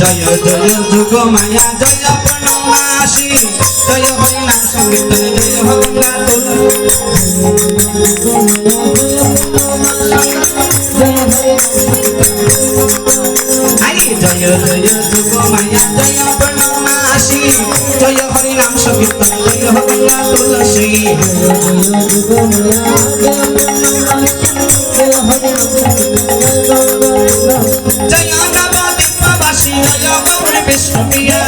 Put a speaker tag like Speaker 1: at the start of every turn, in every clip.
Speaker 1: জয় জয় যুগ মায়া জয় প্রণমাসী জয় হরি নাম সংকীর্তন জয় ভগঙ্গা জয় যুগ মায়া জয় প্রণমাসী জয় হরি নাম সংকীর্তন জয় ভগঙ্গা তুলসী। জয় নবদ্বীপবাসী জয় গৌর বিষ্ণু প্রিয়া।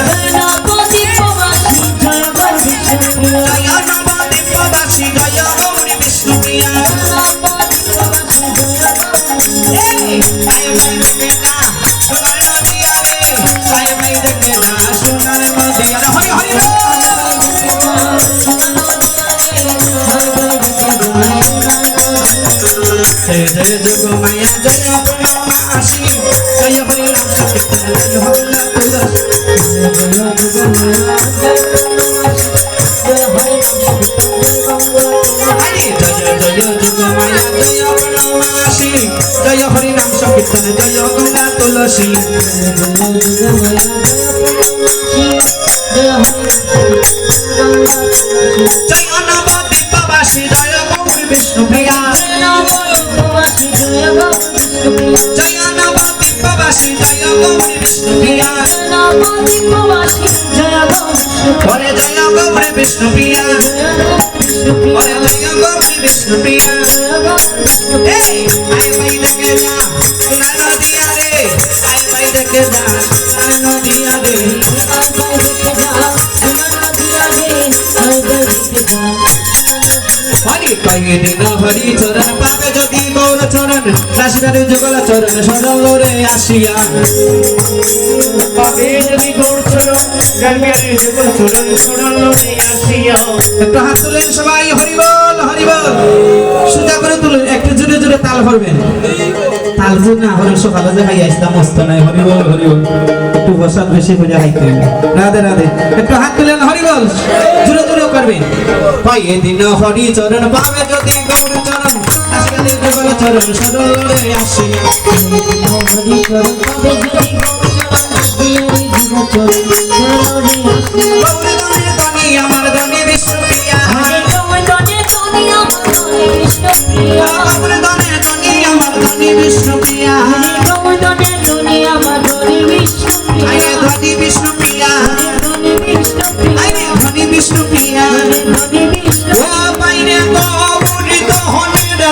Speaker 1: জয় গঙ্গা তুলসী। জয় নবদ্বীপবাসী জয় গৌর বিষ্ণু প্রিয়া। জয় নবদ্বীপবাসী জয় গৌর বিষ্ণু প্রিয়া। হরে জয় গৌর বিষ্ণু প্রিয়া। হরে জয় গৌর বিষ্ণু প্রিয়া। এই, আয় ভাই দেখে নদিয়া ভাই দেখে যা সোনার নদিয়া রে হরি কয়ে দিন হরি চরণ পাবে যদি গৌর চরণ রাশিদারে যুগল চরণ সরল রে আসিয়া।
Speaker 2: পাবে যদি গৌর চরণ গার্গিয়ারে যুগল চরণ সরল রে আসিয়া।
Speaker 1: একটু হাত তুলেন সবাই হরি বল হরি বল। সোজা করে তুলুন একটু জোরে জোরে তাল ভরবেন। জোর না হরি সকালে যে হাই আসতাম, মস্ত নাই, হরি বল হরি বল। একটু বসাত বেশি করে হবে। রাধে রাধে। একটু হাত তুলেন হরি বল। জোরে জোরে করবেন কয়ে দিন হরি চরণ, পাবে যদি গৌর চরণ। রাশিদারে যুগল চরণ সরল রে আসিয়া গৌর ধনে ধনী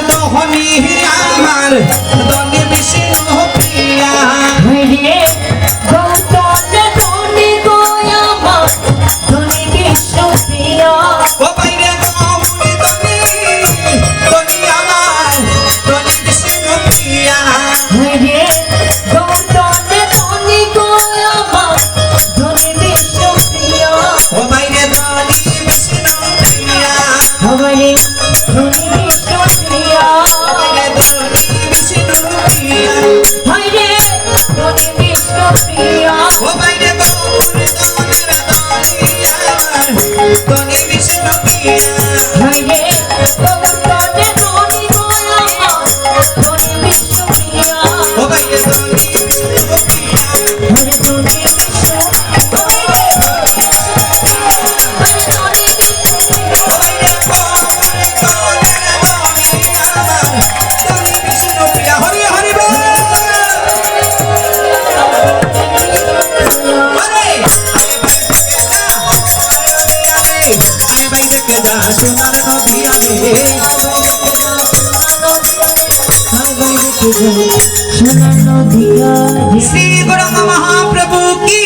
Speaker 1: দহনী আমার ধনী বিষ্ণুপ্রিয়া ও বাইরে গৌরী সোনার নদিয়া রে
Speaker 3: সোনার নদিয়া
Speaker 1: শ্রী গৌরাঙ্গ মহাপ্রভু কি